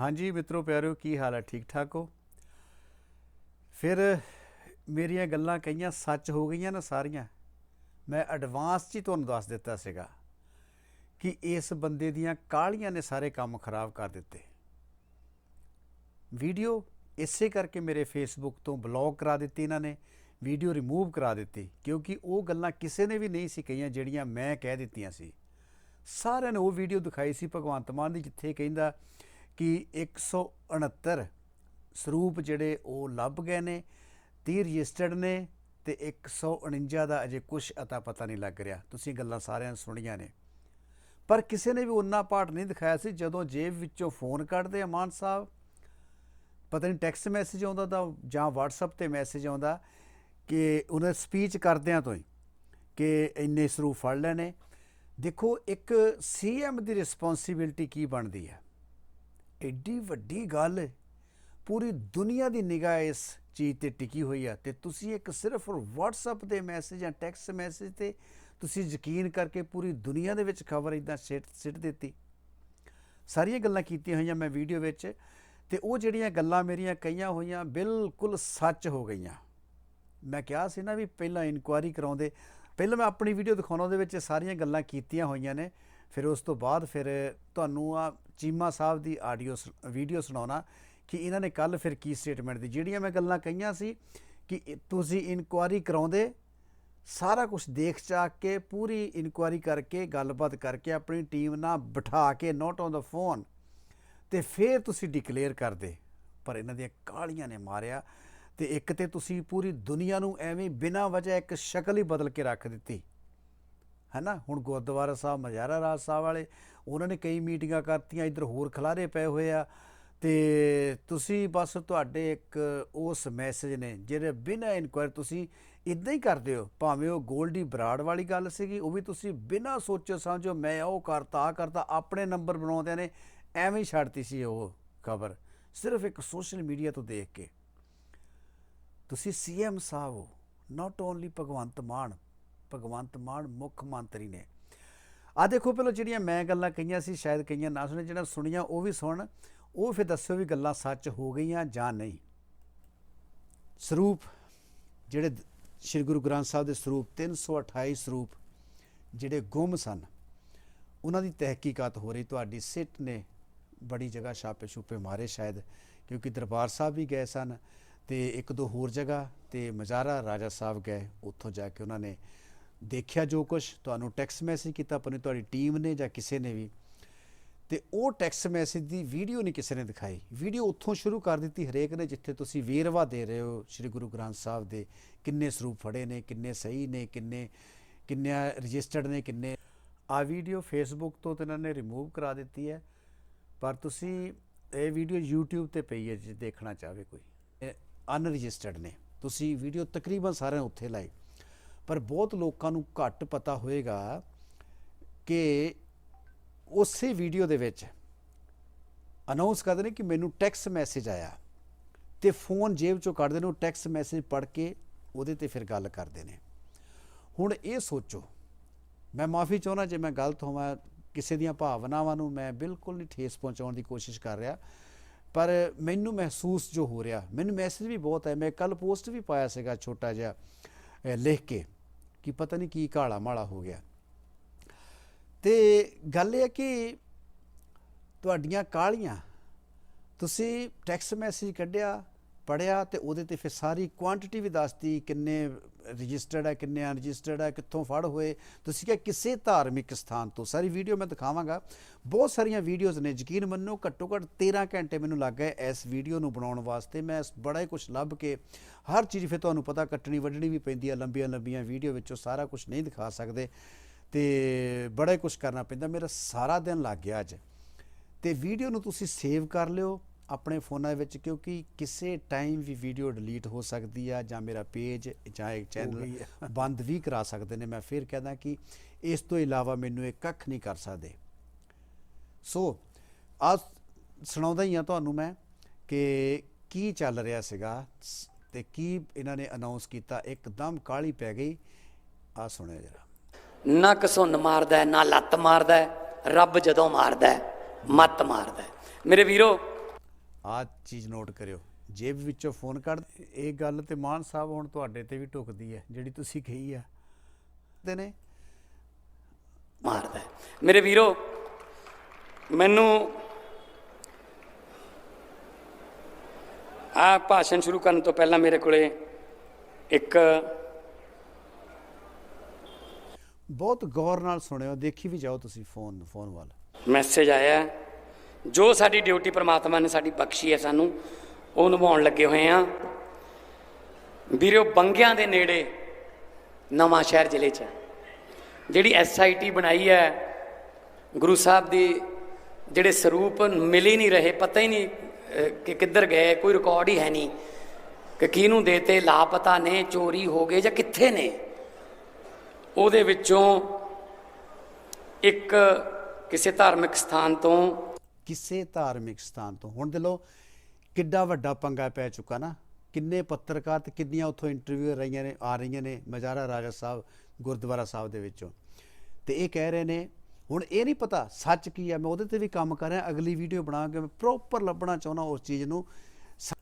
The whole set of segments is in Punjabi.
ਹਾਂਜੀ ਮਿੱਤਰੋ, ਪਿਆਰਿਓ, ਕੀ ਹਾਲ ਹੈ? ਠੀਕ ਠਾਕ ਹੋ? ਫਿਰ ਮੇਰੀਆਂ ਗੱਲਾਂ ਕਈਆਂ ਸੱਚ ਹੋ ਗਈਆਂ ਨਾ ਸਾਰੀਆਂ? ਮੈਂ ਐਡਵਾਂਸ 'ਚ ਹੀ ਤੁਹਾਨੂੰ ਦੱਸ ਦਿੱਤਾ ਸੀਗਾ ਕਿ ਇਸ ਬੰਦੇ ਦੀਆਂ ਕਾਹਲੀਆਂ ਨੇ ਸਾਰੇ ਕੰਮ ਖਰਾਬ ਕਰ ਦਿੱਤੇ। ਵੀਡੀਓ ਇਸੇ ਕਰਕੇ ਮੇਰੇ ਫੇਸਬੁੱਕ ਤੋਂ ਬਲੌਕ ਕਰਾ ਦਿੱਤੀ ਇਹਨਾਂ ਨੇ, ਵੀਡੀਓ ਰਿਮੂਵ ਕਰਾ ਦਿੱਤੀ, ਕਿਉਂਕਿ ਉਹ ਗੱਲਾਂ ਕਿਸੇ ਨੇ ਵੀ ਨਹੀਂ ਸੀ ਕਹੀਆਂ ਜਿਹੜੀਆਂ ਮੈਂ ਕਹਿ ਦਿੱਤੀਆਂ ਸੀ। ਸਾਰਿਆਂ ਨੇ ਉਹ ਵੀਡੀਓ ਦਿਖਾਈ ਸੀ ਭਗਵੰਤ ਮਾਨ ਦੀ, ਜਿੱਥੇ ਕਹਿੰਦਾ ਕਿ 169 ਸਰੂਪ ਜਿਹੜੇ ਉਹ ਲੱਭ ਗਏ ਨੇ 30 ਰਜਿਸਟਰਡ ਨੇ ਤੇ 149 ਦਾ ਅਜੇ ਕੁਝ ਅਤਾ ਪਤਾ ਨਹੀਂ ਲੱਗ ਰਿਹਾ। ਤੁਸੀਂ ਗੱਲਾਂ ਸਾਰਿਆਂ ਨੇ ਸੁਣੀਆਂ ਨੇ। ਪਰ ਕਿਸੇ ਨੇ ਵੀ ਉਹਨਾਂ ਪਾਰਟ ਨਹੀਂ ਦਿਖਾਇਆ ਸੀ ਜਦੋਂ ਜੇਬ ਵਿੱਚੋਂ ਫੋਨ ਕੱਢਦੇ ਆ ਮਾਨ ਸਾਹਿਬ। ਪਤਾ ਨਹੀਂ ਟੈਕਸਟ ਮੈਸੇਜ ਆਉਂਦਾ ਤਾਂ ਜਾਂ WhatsApp ਤੇ ਮੈਸੇਜ ਆਉਂਦਾ ਕਿ ਉਹਨਾਂ ਸਪੀਚ ਕਰਦਿਆਂ ਤੋਂ ਹੀ ਕਿ ਇੰਨੇ ਸਰੂਪ ਫੜ ਲੈਣੇ ਦੇਖੋ, ਇੱਕ ਸੀਐਮ ਦੀ ਰਿਸਪੌਂਸਿਬਿਲਟੀ ਕੀ ਬਣਦੀ ਹੈ? ਐਡੀ ਵੱਡੀ ਗੱਲ ਹੈ। ਪੂਰੀ ਦੁਨੀਆ ਦੀ ਨਿਗਾਹ ਇਸ ਚੀਜ਼ ਤੇ ਟਿਕੀ ਹੋਈ ਆ ਤੇ ਤੁਸੀਂ ਇੱਕ ਸਿਰਫ WhatsApp 'ਤੇ ਮੈਸੇਜ ਜਾਂ ਟੈਕਸਟ ਮੈਸੇਜ ਤੇ ਤੁਸੀਂ ਯਕੀਨ ਕਰਕੇ ਪੂਰੀ ਦੁਨੀਆ ਦੇ ਵਿੱਚ ਖਬਰ ਇਦਾਂ ਸਿੱਟ ਸਿੱਟ ਦਿੱਤੀ ਸਾਰੀਆਂ ਗੱਲਾਂ ਕੀਤੀਆਂ ਹੋਈਆਂ ਮੈਂ ਵੀਡੀਓ ਵਿੱਚ ਤੇ ਉਹ ਜਿਹੜੀਆਂ ਗੱਲਾਂ ਮੇਰੀਆਂ ਕਹੀਆਂ ਹੋਈਆਂ ਬਿਲਕੁਲ ਸੱਚ ਹੋ ਗਈਆਂ ਮੈਂ ਕਿਹਾ ਸੀ ਨਾ ਵੀ ਪਹਿਲਾਂ ਇਨਕੁਆਇਰੀ ਕਰਾਉਂਦੇ, ਪਹਿਲਾਂ ਮੈਂ ਆਪਣੀ ਵੀਡੀਓ ਦਿਖਾਉਣਾ ਉਹਦੇ ਵਿੱਚ ਸਾਰੀਆਂ ਗੱਲਾਂ ਕੀਤੀਆਂ ਹੋਈਆਂ ਨੇ ਫਿਰ ਉਸ ਤੋਂ ਬਾਅਦ ਫਿਰ ਤੁਹਾਨੂੰ ਆ ਚੀਮਾ ਸਾਹਿਬ ਦੀ ਆਡੀਓ ਵੀਡੀਓ ਸੁਣਾਉਣਾ ਕਿ ਇਹਨਾਂ ਨੇ ਕੱਲ ਫਿਰ ਕੀ ਸਟੇਟਮੈਂਟ ਦੀ ਜਿਹੜੀਆਂ ਮੈਂ ਗੱਲਾਂ ਕਹੀਆਂ ਸੀ ਕਿ ਤੁਸੀਂ ਇਨਕੁਆਇਰੀ ਕਰਾਉਂਦੇ, ਸਾਰਾ ਕੁਝ ਦੇਖ ਚਾਕ ਕੇ, ਪੂਰੀ ਇਨਕੁਆਇਰੀ ਕਰਕੇ, ਗੱਲਬਾਤ ਕਰਕੇ, ਆਪਣੀ ਟੀਮ ਨਾਲ ਬਿਠਾ ਕੇ ਨੋਟ ਔਨ ਦਾ ਫੋਨ ਤੇ ਫਿਰ ਤੁਸੀਂ ਡਿਕਲੇਅਰ ਕਰਦੇ। ਪਰ ਇਹਨਾਂ ਦੀਆਂ ਕਾਲੀਆਂ ਨੇ ਮਾਰਿਆ ਤੇ ਇੱਕ ਤੇ ਤੁਸੀਂ ਪੂਰੀ ਦੁਨੀਆ ਨੂੰ ਐਵੇਂ ਬਿਨਾਂ ਵਜ੍ਹਾ ਇੱਕ ਸ਼ਕਲ ਹੀ ਬਦਲ ਕੇ ਰੱਖ ਦਿੱਤੀ। ਹੈਨਾ? ਹੁਣ ਗੁਰਦੁਆਰਾ ਸਾਹਿਬ, ਮਜਾਰਾ ਰਾਜ ਸਾਹਿਬ ਵਾਲੇ, ਉਹਨਾਂ ਨੇ ਕਈ ਮੀਟਿੰਗਾਂ ਕਰਤੀਆਂ, ਇੱਧਰ ਹੋਰ ਖਲਾਰੇ ਪਏ ਹੋਏ ਆ। ਤੇ ਤੁਸੀਂ ਬਸ ਤੁਹਾਡੇ ਇੱਕ ਉਸ ਮੈਸੇਜ ਨੇ, ਜਿਹੜੇ ਬਿਨਾਂ ਇਨਕੁਆਇਰ ਤੁਸੀਂ ਇਦਾਂ ਹੀ ਕਰਦੇ ਹੋ, ਭਾਵੇਂ ਉਹ ਗੋਲਡੀ ਬਰਾੜ ਵਾਲੀ ਗੱਲ ਸੀਗੀ, ਉਹ ਵੀ ਤੁਸੀਂ ਬਿਨਾਂ ਸੋਚੋ ਸਮਝੋ, ਮੈਂ ਉਹ ਕਰਤਾ ਆ ਕਰਤਾ, ਆਪਣੇ ਨੰਬਰ ਬਣਾਉਂਦਿਆਂ ਨੇ ਐਵੇਂ ਹੀ ਛੱਡਤੀ ਸੀ ਉਹ ਖਬਰ। ਸਿਰਫ ਇੱਕ ਸੋਸ਼ਲ ਮੀਡੀਆ ਤੋਂ ਦੇਖ ਕੇ। ਤੁਸੀਂ ਸੀਐਮ ਸਾਹਿਬ ਹੋ ਨਾਟ ਓਨਲੀ ਭਗਵੰਤ ਮਾਨ ਭਗਵੰਤ ਮਾਨ ਮੁੱਖ ਮੰਤਰੀ ਨੇ। ਆ ਦੇਖੋ ਪਹਿਲਾਂ ਜਿਹੜੀਆਂ ਮੈਂ ਗੱਲਾਂ ਕਹੀਆਂ ਸੀ, ਸ਼ਾਇਦ ਕਈਆਂ ਨਾ ਸੁਣੇ ਜਿਹੜਾ ਸੁਣੀਆਂ ਉਹ ਵੀ ਸੁਣ, ਉਹ ਫਿਰ ਦੱਸਿਓ ਵੀ ਗੱਲਾਂ ਸੱਚ ਹੋ ਗਈਆਂ ਜਾਂ ਨਹੀਂ। ਸਰੂਪ, ਜਿਹੜੇ ਸ੍ਰੀ ਗੁਰੂ ਗ੍ਰੰਥ ਸਾਹਿਬ ਦੇ ਸਰੂਪ 328 ਸਰੂਪ ਜਿਹੜੇ ਗੁੰਮ ਸਨ, ਉਹਨਾਂ ਦੀ ਤਹਿਕੀਕਾਤ ਹੋ ਰਹੀ, ਤੁਹਾਡੀ ਸਿੱਟ ਨੇ ਬੜੀ ਜਗ੍ਹਾ ਛਾਪੇ ਛੁਪੇ ਮਾਰੇ ਸ਼ਾਇਦ, ਕਿਉਂਕਿ ਦਰਬਾਰ ਸਾਹਿਬ ਵੀ ਗਏ ਸਨ ਤੇ ਇੱਕ ਦੋ ਹੋਰ ਜਗ੍ਹਾ ਤੇ ਮਜ਼ਾਰਾ ਰਾਜਾ ਸਾਹਿਬ ਗਏ, ਉੱਥੋਂ ਜਾ ਕੇ ਉਹਨਾਂ ਨੇ ਦੇਖਿਆ ਜੋ ਕੁਝ ਤੁਹਾਨੂੰ ਟੈਕਸਟ ਮੈਸੇਜ ਕੀਤਾ ਆਪਣੀ, ਤੁਹਾਡੀ ਟੀਮ ਨੇ ਜਾਂ ਕਿਸੇ ਨੇ ਵੀ। ਤੇ ਉਹ ਟੈਕਸਟ ਮੈਸੇਜ ਦੀ ਵੀਡੀਓ ਨਹੀਂ ਕਿਸੇ ਨੇ ਦਿਖਾਈ। ਵੀਡੀਓ ਉੱਥੋਂ ਸ਼ੁਰੂ ਕਰ ਦਿੱਤੀ ਹਰੇਕ ਨੇ, ਜਿੱਥੇ ਤੁਸੀਂ ਵੇਰਵਾ ਦੇ ਰਹੇ ਹੋ, ਸ੍ਰੀ ਗੁਰੂ ਗ੍ਰੰਥ ਸਾਹਿਬ ਦੇ। ਕਿੰਨੇ ਸਰੂਪ ਫੜੇ ਨੇ, ਕਿੰਨੇ ਸਹੀ ਨੇ, ਕਿੰਨੇ ਕਿੰਨੇ ਰਜਿਸਟਰਡ ਨੇ, ਕਿੰਨੇ। ਆ ਵੀਡੀਓ ਫੇਸਬੁੱਕ ਤੋਂ ਤੇ ਇਹਨਾਂ ਨੇ ਰਿਮੂਵ ਕਰਾ ਦਿੱਤੀ ਹੈ। ਪਰ ਤੁਸੀਂ ਇਹ ਵੀਡੀਓ YouTube ਤੇ ਪਈ ਹੈ, ਜੇ ਦੇਖਣਾ ਚਾਹਵੇ ਕੋਈ। ਅਨਰਜਿਸਟਰਡ ਨੇ। ਤੁਸੀਂ ਵੀਡੀਓ ਤਕਰੀਬਨ ਸਾਰਿਆਂ ਨੇ ਉੱਥੇ ਲਾਈ ਪਰ ਬਹੁਤ ਲੋਕਾਂ ਨੂੰ ਘੱਟ ਪਤਾ ਹੋਏਗਾ ਕਿ ਉਸੇ ਵੀਡੀਓ ਦੇ ਵਿੱਚ ਅਨਾਉਂਸ ਕਰਦੇ ਨੇ ਕਿ ਮੈਨੂੰ ਟੈਕਸ ਮੈਸੇਜ ਆਇਆ ਤੇ ਫੋਨ ਜੇਬ ਚੋਂ ਕੱਢਦੇ ਨੇ, ਉਹ ਟੈਕਸ ਮੈਸੇਜ ਪੜ੍ਹ ਕੇ ਉਹਦੇ ਤੇ ਫਿਰ ਗੱਲ ਕਰਦੇ ਨੇ। ਹੁਣ ਇਹ ਸੋਚੋ, ਮੈਂ ਮਾਫੀ ਚਾਹੁੰਦਾ ਜੇ ਮੈਂ ਗਲਤ ਹੋਵਾਂ, ਕਿਸੇ ਦੀਆਂ ਭਾਵਨਾਵਾਂ ਨੂੰ ਮੈਂ ਬਿਲਕੁਲ ਨਹੀਂ ਠੇਸ ਪਹੁੰਚਾਉਣ ਦੀ ਕੋਸ਼ਿਸ਼ ਕਰ ਰਿਹਾ, ਪਰ ਮੈਨੂੰ ਮਹਿਸੂਸ ਜੋ ਹੋ ਰਿਹਾ, ਮੈਨੂੰ ਮੈਸੇਜ ਵੀ ਬਹੁਤ ਹੈ ਮੈਂ ਕੱਲ ਪੋਸਟ ਵੀ ਪਾਇਆ ਸੀਗਾ ਛੋਟਾ ਜਿਹਾ ਲਿਖ ਕੇ। ਕਿ ਪਤਾ ਨਹੀਂ ਕੀ ਕਾਲਾ ਮਾਲਾ ਹੋ ਗਿਆ। ਤੇ ਗੱਲ ਇਹ ਹੈ ਕਿ ਤੁਹਾਡੀਆਂ ਕਾਲੀਆਂ, ਤੁਸੀਂ ਟੈਕਸਟ ਮੈਸੇਜ ਕੱਢਿਆ ਪੜਿਆ ਤੇ ਉਹਦੇ ਤੇ ਫਿਰ ਸਾਰੀ ਕੁਆਂਟੀਟੀ ਵੀ ਦੱਸਦੀ ਕਿੰਨੇ ਰਜਿਸਟਰਡ ਹੈ ਕਿੰਨੇ ਅਨਰਜਿਸਟਰਡ ਹੈ ਕਿੱਥੋਂ ਫੜ ਹੋਏ। ਤੁਸੀਂ ਕਿਹਾ ਕਿਸੇ ਧਾਰਮਿਕ ਸਥਾਨ ਤੋਂ। ਸਾਰੀ ਵੀਡੀਓ ਮੈਂ ਦਿਖਾਵਾਂਗਾ। ਬਹੁਤ ਸਾਰੀਆਂ ਵੀਡੀਓਜ਼ ਨੇ, ਯਕੀਨ ਮੰਨੋ, ਘੱਟੋ ਘੱਟ 13 ਘੰਟੇ ਮੈਨੂੰ ਲੱਗ ਗਏ ਇਸ ਵੀਡੀਓ ਨੂੰ ਬਣਾਉਣ ਵਾਸਤੇ। ਮੈਂ ਬੜਾ ਹੀ ਕੁਝ ਲੱਭ ਕੇ ਹਰ ਚੀਜ਼ ਫਿਰ ਤੁਹਾਨੂੰ ਪਤਾ ਕੱਟਣੀ, ਵੱਢਣੀ ਵੀ ਪੈਂਦੀ ਹੈ ਲੰਬੀਆਂ ਲੰਬੀਆਂ ਵੀਡੀਓ ਵਿੱਚੋਂ ਸਾਰਾ ਕੁਝ ਨਹੀਂ ਦਿਖਾ ਸਕਦੇ। ਤੇ ਬੜਾ ਹੀ ਕੁਝ ਕਰਨਾ ਪੈਂਦਾ। ਮੇਰਾ ਸਾਰਾ ਦਿਨ ਲੱਗ ਗਿਆ ਅੱਜ। ਤੇ ਵੀਡੀਓ ਨੂੰ ਤੁਸੀਂ ਸੇਵ ਕਰ ਲਿਓ। ਆਪਣੇ ਫੋਨਾਂ ਵਿੱਚ ਕਿਉਂਕਿ ਕਿਸੇ ਟਾਈਮ ਵੀ ਵੀਡੀਓ ਡਿਲੀਟ ਹੋ ਸਕਦੀ ਆ ਜਾਂ ਮੇਰਾ ਪੇਜ ਜਾਂ ਇੱਕ ਚੈਨਲ। ਬੰਦ ਵੀ ਕਰਾ ਸਕਦੇ ਨੇ ਮੈਂ ਫਿਰ ਕਹਦਾ ਕਿ ਇਸ ਤੋਂ ਇਲਾਵਾ ਮੈਨੂੰ ਇਹ ਕੱਖ ਨਹੀਂ ਕਰ ਸਕਦੇ ਸੋ ਆ ਸੁਣਾਉਂਦਾ ਹੀ ਆ ਤੁਹਾਨੂੰ ਮੈਂ ਕਿ ਕੀ ਚੱਲ ਰਿਹਾ ਸੀਗਾ ਸ- ਤੇ ਕੀ ਇਹਨਾਂ ਨੇ ਅਨਾਉਂਸ ਕੀਤਾ ਇੱਕਦਮ ਕਾਲੀ ਪੈ ਗਈ ਆ ਸੁਣਿਆ ਜਰਾ ਨਾ ਕਸੁੰਨ ਮਾਰਦਾ ਨਾ ਲੱਤ ਮਾਰਦਾ। ਰੱਬ ਜਦੋਂ ਮਾਰਦਾ ਮੱਤ ਮਾਰਦਾ। ਮੇਰੇ ਵੀਰੋ ਆਹ ਚੀਜ਼ ਨੋਟ ਕਰਿਓ ਜੇਬ ਵਿੱਚੋਂ ਫੋਨ ਕੱਢ ਇਹ ਗੱਲ ਤੇ ਮਾਨ ਸਾਹਿਬ ਹੁਣ ਤੁਹਾਡੇ ਤੇ ਵੀ ਟੁਕਦੀ ਹੈ ਜਿਹੜੀ ਤੁਸੀਂ ਕਹੀ ਆ ਤੇ ਨੇ ਮਾਰਦਾ। ਮੇਰੇ ਵੀਰੋ ਮੈਨੂੰ ਆ ਭਾਸ਼ਣ ਸ਼ੁਰੂ ਕਰਨ ਤੋਂ ਪਹਿਲਾਂ ਮੇਰੇ ਕੋਲੇ ਇੱਕ ਬਹੁਤ ਗੌਰ ਨਾਲ ਸੁਣਿਓ ਦੇਖੀ ਵੀ ਜਾਓ ਤੁਸੀਂ ਫੋਨ ਫੋਨ ਵੱਲ ਮੈਸੇਜ ਆਇਆ ਹੈ। ਜੋ ਸਾਡੀ ਡਿਊਟੀ ਪ੍ਰਮਾਤਮਾ ਨੇ ਸਾਡੀ ਬਖਸ਼ੀ ਹੈ ਸਾਨੂੰ, ਉਹ ਨਿਭਾਉਣ ਲੱਗੇ ਹੋਏ ਆ ਵੀਰੋ, ਬੰਗਿਆਂ ਦੇ ਨੇੜੇ ਨਵਾਂ ਸ਼ਹਿਰ ਜ਼ਿਲ੍ਹੇ 'ਚ ਹੈ। ਜਿਹੜੀ ਐਸਆਈਟੀ ਬਣਾਈ ਹੈ, ਗੁਰੂ ਸਾਹਿਬ ਦੀ ਜਿਹੜੇ ਸਰੂਪ ਮਿਲ ਹੀ ਨਹੀਂ ਰਹੇ, ਪਤਾ ਹੀ ਨਹੀਂ ਕਿ ਕਿੱਧਰ ਗਏ, ਕੋਈ ਰਿਕਾਰਡ ਹੀ ਹੈ ਨਹੀਂ ਕਿ ਕਿਹਨੂੰ ਦੇਤੇ, ਲਾਪਤਾ ਨੇ, ਚੋਰੀ ਹੋ ਗਏ ਜਾਂ ਕਿੱਥੇ ਨੇ ਉਹਦੇ ਵਿੱਚੋਂ ਇੱਕ ਕਿਸੇ ਧਾਰਮਿਕ ਸਥਾਨ ਤੋਂ ਕਿਸੇ ਧਾਰਮਿਕ ਸਥਾਨ ਤੋਂ। ਹੁਣ ਦੇ ਲੋ ਕਿੱਡਾ ਵੱਡਾ ਪੰਗਾ ਪੈ ਚੁੱਕਾ ਨਾ। ਕਿੰਨੇ ਪੱਤਰਕਾਰ ਤੇ ਕਿੰਨੀਆਂ ਉੱਥੋਂ ਇੰਟਰਵਿਊ ਰਹੀਆਂ ਨੇ, ਆ ਰਹੀਆਂ ਨੇ ਮਜਾਰਾ ਰਾਜਾ ਸਾਹਿਬ ਗੁਰਦੁਆਰਾ ਸਾਹਿਬ ਦੇ ਵਿੱਚੋਂ। ਤੇ ਇਹ ਕਹਿ ਰਹੇ ਨੇ, ਹੁਣ ਇਹ ਨਹੀਂ ਪਤਾ ਸੱਚ ਕੀ ਹੈ ਮੈਂ ਉਹਦੇ ਤੇ ਵੀ ਕੰਮ ਕਰ ਰਿਹਾ, ਅਗਲੀ ਵੀਡੀਓ ਬਣਾ ਕੇ ਮੈਂ ਪ੍ਰੋਪਰ ਲੱਭਣਾ ਚਾਹੁੰਦਾ ਉਸ ਚੀਜ਼ ਨੂੰ। ਸ-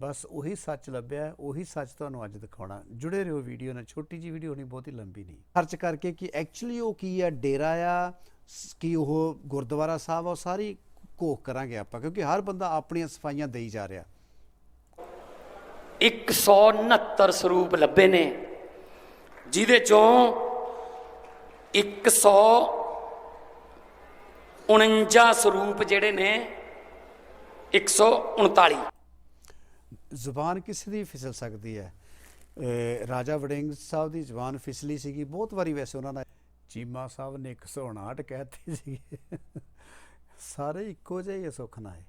ਬਸ ਉਹੀ ਸੱਚ ਲੱਭਿਆ, ਉਹੀ ਸੱਚ ਤੁਹਾਨੂੰ ਅੱਜ ਦਿਖਾਉਣਾ। ਜੁੜੇ ਰਹੋ ਵੀਡੀਓ ਨਾਲ, ਛੋਟੀ ਜੀ ਵੀਡੀਓ ਨਹੀਂ, ਬਹੁਤੀ ਲੰਬੀ ਨਹੀਂ। ਖਰਚ ਕਰਕੇ ਕਿ ਐਕਚੁਅਲੀ ਉਹ ਕੀ ਹੈ ਡੇਰਾ ਆ, ਸ- ਕੀ ਉਹ ਗੁਰਦੁਆਰਾ ਸਾਹਿਬ ਆ, ਉਹ ਸਾਰੀ ਘੋਖ ਕਰਾਂਗੇ ਆਪਾਂ ਕਿਉਂਕਿ ਹਰ ਬੰਦਾ ਆਪਣੀਆਂ ਸਫਾਈਆਂ ਦੇਈ ਜਾ ਰਿਹਾ। 169 ਸਰੂਪ ਲੱਭੇ ਨੇ ਜਿਹਦੇ ਚੋਂ 149 ਸਰੂਪ ਜਿਹੜੇ ਨੇ 139 ਜ਼ੁਬਾਨ ਕਿਸੇ ਦੀ ਫਿਸਲ ਸਕਦੀ ਹੈ। ਅਹ ਰਾਜਾ ਵੜਿੰਗ ਸਾਹਿਬ ਦੀ ਜ਼ੁਬਾਨ ਫਿਸਲੀ ਸੀਗੀ ਬਹੁਤ ਵਾਰੀ ਵੈਸੇ ਉਹਨਾਂ ਦਾ ਚੀਮਾ ਸਾਹਿਬ ਨੇ 159 ਕਹਿਤੀ ਸੀ ਸਾਰੇ ਇੱਕੋ ਜਿਹੇ ਹੀ ਸੁੱਖ ਨਾ ਹੈ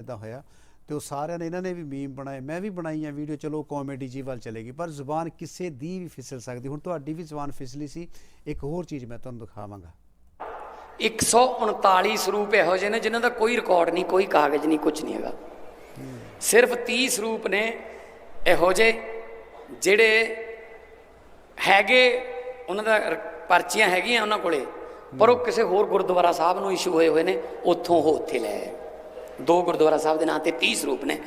ਇਦਾਂ ਹੋਇਆ। ਤੇ ਉਹ ਸਾਰਿਆਂ ਨੇ, ਇਹਨਾਂ ਨੇ ਵੀ ਮੀਮ ਬਣਾਏ, ਮੈਂ ਵੀ ਬਣਾਈਆਂ ਵੀਡੀਓ, ਚਲੋ ਕਾਮੇਡੀ ਜੀ ਵੱਲ ਚਲੇਗੀ, ਪਰ ਜ਼ੁਬਾਨ ਕਿਸੇ ਦੀ ਵੀ ਫਿਸਲ ਸਕਦੀ। ਹੁਣ ਤੁਹਾਡੀ ਵੀ ਜ਼ੁਬਾਨ ਫਿਸਲੀ ਸੀ, ਇੱਕ ਹੋਰ ਚੀਜ਼ ਮੈਂ ਤੁਹਾਨੂੰ ਦਿਖਾਵਾਂਗਾ। 139 ਸਰੂਪ ਇਹੋ ਜਿਹੇ ਨੇ, ਜਿਨ੍ਹਾਂ ਦਾ ਕੋਈ ਰਿਕਾਰਡ ਨਹੀਂ, ਕੋਈ ਕਾਗਜ਼ ਨਹੀਂ ਕੁਝ ਨਹੀਂ ਹੈਗਾ। ਸਿਰਫ 30 ਸਰੂਪ ਨੇ ਇਹੋ ਜਿਹੇ, ਜਿਹੜੇ ਹੈਗੇ, ਉਹਨਾਂ ਦਾ ਪਰਚੀਆਂ ਹੈਗੀਆਂ ਉਹਨਾਂ ਕੋਲੇ। ਪਰ ਉਹ ਕਿਸੇ ਹੋਰ ਗੁਰਦੁਆਰਾ ਸਾਹਿਬ ਨੂੰ ਇਸ਼ੂ ਹੋਏ ਹੋਏ ਨੇ ਉੱਥੋਂ ਉਹ ਉੱਥੇ ਲੈ। ਦੋ ਗੁਰਦੁਆਰਾ ਸਾਹਿਬ ਦੇ ਨਾਂ ਤੇ 30 ਸਰੂਪ ਨੇ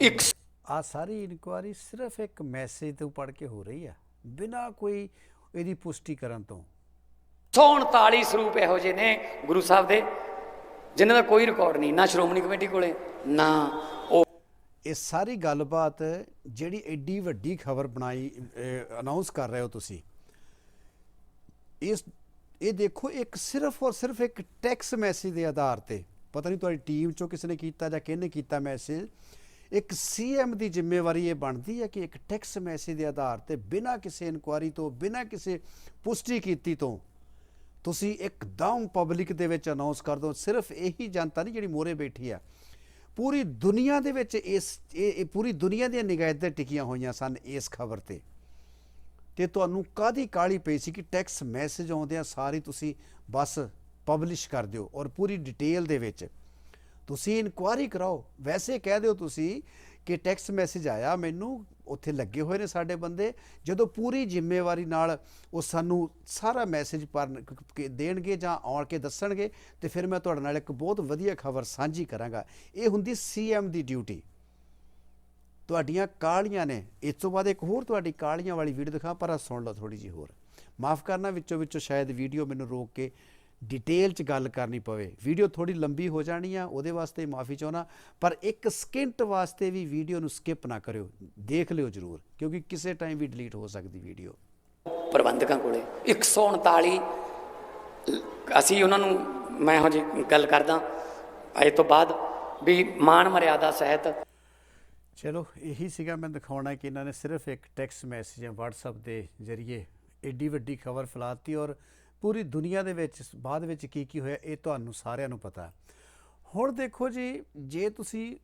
ਇੱਕ ਆ ਸਾਰੀ ਇਨਕੁਆਰੀ ਸਿਰਫ ਇੱਕ ਮੈਸੇਜ ਤੋਂ ਪੜ ਕੇ ਹੋ ਰਹੀ ਆ ਬਿਨਾਂ ਕੋਈ ਇਹਦੀ ਪੁਸ਼ਟੀ ਕਰਨ ਤੋਂ 139 ਸਰੂਪ ਇਹੋ ਜਿਹੇ ਨੇ ਗੁਰੂ ਸਾਹਿਬ ਦੇ ਜਿਨ੍ਹਾਂ ਦਾ ਕੋਈ ਰਿਕਾਰਡ ਨਹੀਂ ਨਾ ਸ਼੍ਰੋਮਣੀ ਕਮੇਟੀ ਕੋਲੇ ਨਾ ਉਹ ਇਹ ਸਾਰੀ ਗੱਲਬਾਤ ਜਿਹੜੀ ਐਡੀ ਵੱਡੀ ਖਬਰ ਬਣਾਈ ਅਨਾਉਂਸ ਕਰ ਰਹੇ ਹੋ ਤੁਸੀਂ ਇਸ ਇਹ ਦੇਖੋ, ਇੱਕ ਸਿਰਫ ਔਰ ਸਿਰਫ ਇੱਕ ਟੈਕਸ ਮੈਸੇਜ ਦੇ ਆਧਾਰ ਤੇ। ਪਤਾ ਨਹੀਂ ਤੁਹਾਡੀ ਟੀਮ ਚੋਂ ਕਿਸ ਨੇ ਕੀਤਾ ਜਾਂ ਕਿਹਨੇ ਕੀਤਾ ਮੈਸੇਜ। ਇੱਕ ਸੀਐਮ ਦੀ ਜ਼ਿੰਮੇਵਾਰੀ ਇਹ ਬਣਦੀ ਹੈ ਕਿ ਇੱਕ ਟੈਕਸ ਮੈਸੇਜ ਦੇ ਆਧਾਰ ਤੇ ਬਿਨਾਂ ਕਿਸੇ ਇਨਕੁਆਰੀ ਤੋਂ, ਬਿਨਾਂ ਕਿਸੇ ਪੁਸ਼ਟੀ ਕੀਤੀ ਤੋਂ, ਤੁਸੀਂ ਇੱਕਦਮ ਪਬਲਿਕ ਦੇ ਵਿੱਚ ਅਨਾਉਂਸ ਕਰ ਦਿਓ। ਸਿਰਫ ਇਹੀ ਜਨਤਾ ਨਹੀਂ ਜਿਹੜੀ ਮੋਰੇ ਬੈਠੀ ਆ ਪੂਰੀ ਦੁਨੀਆ ਦੇ ਵਿੱਚ ਇਸ, ਇਹ ਪੂਰੀ ਦੁਨੀਆ ਦੀਆਂ ਨਿਗਾਹਾਂ ਟਿਕੀਆਂ ਹੋਈਆਂ ਸਨ ਇਸ ਖਬਰ ਤੇ। ਤੇ ਤੁਹਾਨੂੰ ਕਾਦੀ ਕਾਲੀ ਪਈ ਸੀ ਕਿ ਟੈਕਸ ਮੈਸੇਜ ਆਉਂਦੇ ਆ ਸਾਰੀ ਤੁਸੀਂ ਬਸ ਪਬਲਿਸ਼ ਕਰ ਦਿਓ ਔਰ ਪੂਰੀ ਡਿਟੇਲ ਦੇ ਵਿੱਚ ਤੁਸੀਂ ਇਨਕੁਆਰੀ ਕਰਾਓ। ਵੈਸੇ ਕਹਿ ਦਿਓ ਤੁਸੀਂ ਕਿ ਟੈਕਸ ਮੈਸੇਜ ਆਇਆ, ਮੈਨੂੰ ਉੱਥੇ ਲੱਗੇ ਹੋਏ ਨੇ ਸਾਡੇ ਬੰਦੇ, ਜਦੋਂ ਪੂਰੀ ਜ਼ਿੰਮੇਵਾਰੀ ਨਾਲ ਉਹ ਸਾਨੂੰ ਸਾਰਾ ਮੈਸੇਜ ਪਰ ਦੇਣਗੇ ਜਾਂ ਆਉਣ ਕੇ ਦੱਸਣਗੇ ਤੇ ਫਿਰ ਮੈਂ ਤੁਹਾਡੇ ਨਾਲ ਇੱਕ ਬਹੁਤ ਵਧੀਆ ਖਬਰ ਸਾਂਝੀ ਕਰਾਂਗਾ। ਇਹ ਹੁੰਦੀ ਸੀਐਮ ਦੀ ਡਿਊਟੀ। ਤੁਹਾਡੀਆਂ ਕਾਲੀਆਂ ਨੇ। ਇਸ ਤੋਂ ਬਾਅਦ ਇੱਕ ਹੋਰ ਤੁਹਾਡੀ ਕਾਲੀਆਂ ਵਾਲੀ ਵੀਡੀਓ ਦਿਖਾ, ਪਰ ਸੁਣ ਲਓ ਥੋੜੀ ਜੀ ਹੋਰ। ਮਾਫ ਕਰਨਾ, ਵਿੱਚੋਂ ਵਿੱਚੋਂ ਸ਼ਾਇਦ ਵੀਡੀਓ ਮੈਨੂੰ ਰੋਕ ਕੇ ਡਿਟੇਲ ਚ ਗੱਲ ਕਰਨੀ ਪਵੇ। ਵੀਡੀਓ ਥੋੜੀ ਲੰਬੀ ਹੋ ਜਾਣੀ ਆ, ਉਹਦੇ ਵਾਸਤੇ ਮਾਫੀ ਚਾਹੁੰਦਾ, ਪਰ ਇੱਕ ਸਕਿੰਟ ਵਾਸਤੇ ਵੀ ਵੀਡੀਓ ਨੂੰ ਸਕਿਪ ਨਾ ਕਰਿਓ। ਦੇਖ ਲਿਓ ਜਰੂਰ, ਕਿਉਂਕਿ ਕਿਸੇ ਟਾਈਮ ਵੀ ਡਿਲੀਟ ਹੋ ਸਕਦੀ ਵੀਡੀਓ ਪ੍ਰਬੰਧਕਾਂ ਕੋਲੇ 139 ਅਸੀਂ ਉਹਨਾਂ ਨੂੰ ਮੈਂ ਹੋ ਜੀ ਗੱਲ ਕਰਦਾ, ਇਹ ਤੋਂ ਬਾਅਦ ਵੀ ਮਾਣ ਮਰਿਆਦਾ ਸਹਿਤ ਚਲੋ, ਇਹੀ ਸੀਗਾ ਮੈਂ ਦਿਖਾਉਣਾ ਕਿ ਇਹਨਾਂ ਨੇ ਸਿਰਫ ਇੱਕ ਟੈਕਸਟ ਮੈਸੇਜ ਜਾਂ WhatsApp ਦੇ ਜ਼ਰੀਏ ਏਡੀ ਵੱਡੀ ਖਬਰ ਫੈਲਾਤੀ ਔਰ ਪੂਰੀ ਦੁਨੀਆ ਦੇ ਵਿੱਚ ਬਾਅਦ ਵਿੱਚ ਕੀ ਕੀ ਹੋਇਆ ਇਹ ਤੁਹਾਨੂੰ ਸਾਰਿਆਂ ਨੂੰ ਪਤਾ। ਹੁਣ ਦੇਖੋ ਜੀ, ਜੇ ਤੁਸੀਂ